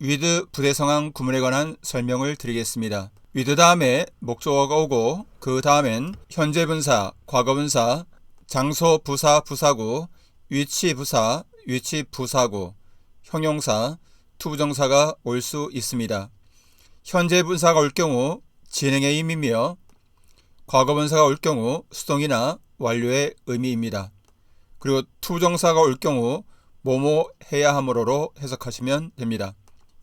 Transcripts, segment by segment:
with 부대 상황 구문에 관한 설명을 드리겠습니다. with 다음에 목적어가 오고 그 다음엔 현재 분사, 과거 분사, 장소 부사 부사구, 위치 부사, 위치 부사구, 형용사, 투부정사가 올 수 있습니다. 현재 분사가 올 경우 진행의 의미며 과거 분사가 올 경우 수동이나 완료의 의미입니다. 그리고 투부정사가 올 경우 뭐뭐 해야 함으로로 해석하시면 됩니다.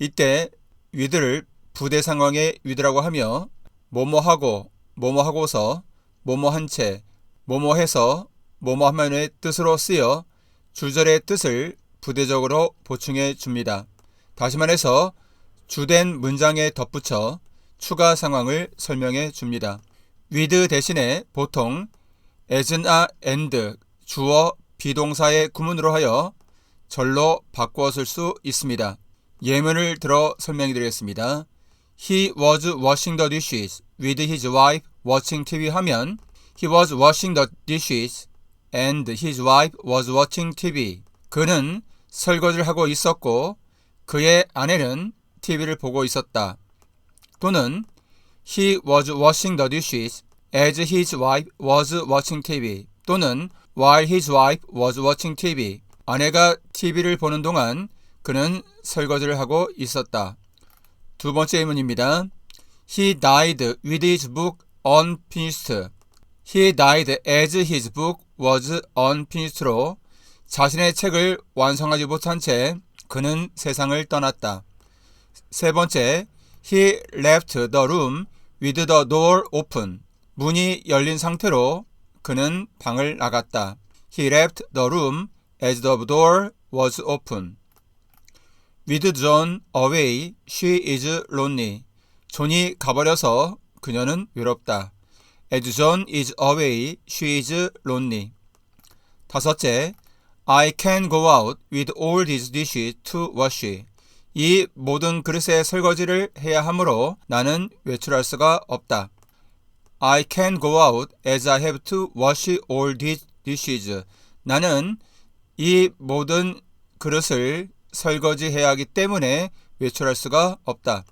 이때 위드를 부대 상황의 위드라고 하며 뭐뭐 하고 뭐뭐 하고서 뭐뭐 한 채 뭐뭐 해서 뭐뭐 하면의 뜻으로 쓰여 주절의 뜻을 부대적으로 보충해 줍니다. 다시 말해서 주된 문장에 덧붙여 추가 상황을 설명해 줍니다. with 대신에 보통 as나 and 주어 비동사의 구문으로 하여 절로 바꾸어 쓸 수 있습니다. 예문을 들어 설명해 드리겠습니다. He was washing the dishes with his wife watching TV 하면 He was washing the dishes and his wife was watching TV. 그는 설거지를 하고 있었고 그의 아내는 TV를 보고 있었다. 또는 He was washing the dishes as his wife was watching TV. 또는 while his wife was watching TV. 아내가 TV를 보는 동안 그는 설거지를 하고 있었다. 두 번째 의문입니다. He died with his book unfinished. He died as his book was unfinished로 자신의 책을 완성하지 못한 채 그는 세상을 떠났다. 세 번째, he left the room with the door open. 문이 열린 상태로 그는 방을 나갔다. He left the room as the door was open. With John away, she is lonely. 존이 가버려서 그녀는 외롭다. As John is away, she is lonely. 다섯째, I can go out with all these dishes to wash. 이 모든 그릇의 설거지를 해야 하므로 나는 외출할 수가 없다. I can go out as I have to wash all these dishes. 나는 이 모든 그릇을 설거지해야 하기 때문에 외출할 수가 없다.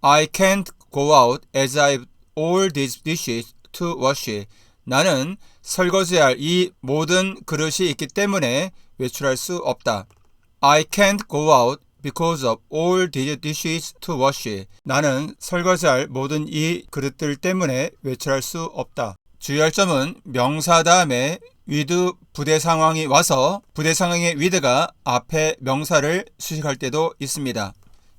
I can't go out as I have all these dishes to wash. 나는 설거지할 이 모든 그릇이 있기 때문에 외출할 수 없다. I can't go out because of all these dishes to wash. 나는 설거지할 모든 이 그릇들 때문에 외출할 수 없다. 주의할 점은 명사 다음에 with 부대 상황이 와서 부대 상황의 with가 앞에 명사를 수식할 때도 있습니다.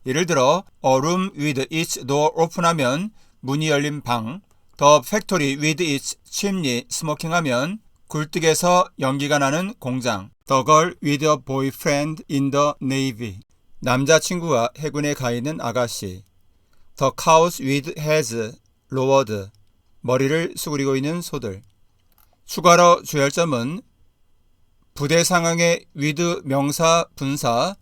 예를 들어 a room with its door open 하면 문이 열린 방 The factory with its chimney smoking 하면 굴뚝에서 연기가 나는 공장 The girl with a boyfriend in the navy 남자친구가 해군에 가 있는 아가씨 The cows with heads lowered 머리를 수그리고 있는 소들 추가로 주의할 점은 부대 상황의 with 명사 분사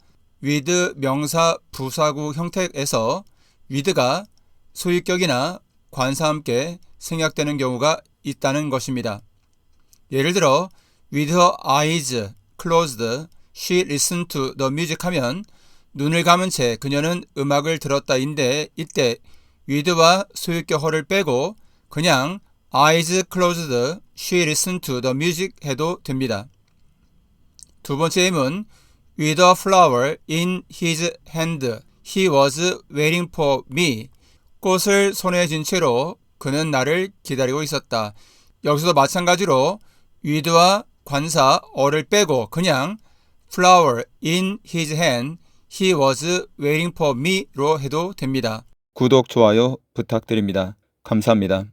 with 명사 부사구 형태에서 with가 소유격이나 관사 함께 생략되는 경우가 있다는 것입니다. 예를 들어 with her eyes closed she listened to the music 하면 눈을 감은 채 그녀는 음악을 들었다인데 이때 with와 소유격 허를 빼고 그냥 eyes closed she listened to the music 해도 됩니다. 두 번째 의문 with a flower in his hand he was waiting for me 꽃을 손에 쥔 채로 그는 나를 기다리고 있었다. 여기서도 마찬가지로 with와 관사 어를 빼고 그냥 flower in his hand he was waiting for me로 해도 됩니다. 구독, 좋아요 부탁드립니다. 감사합니다.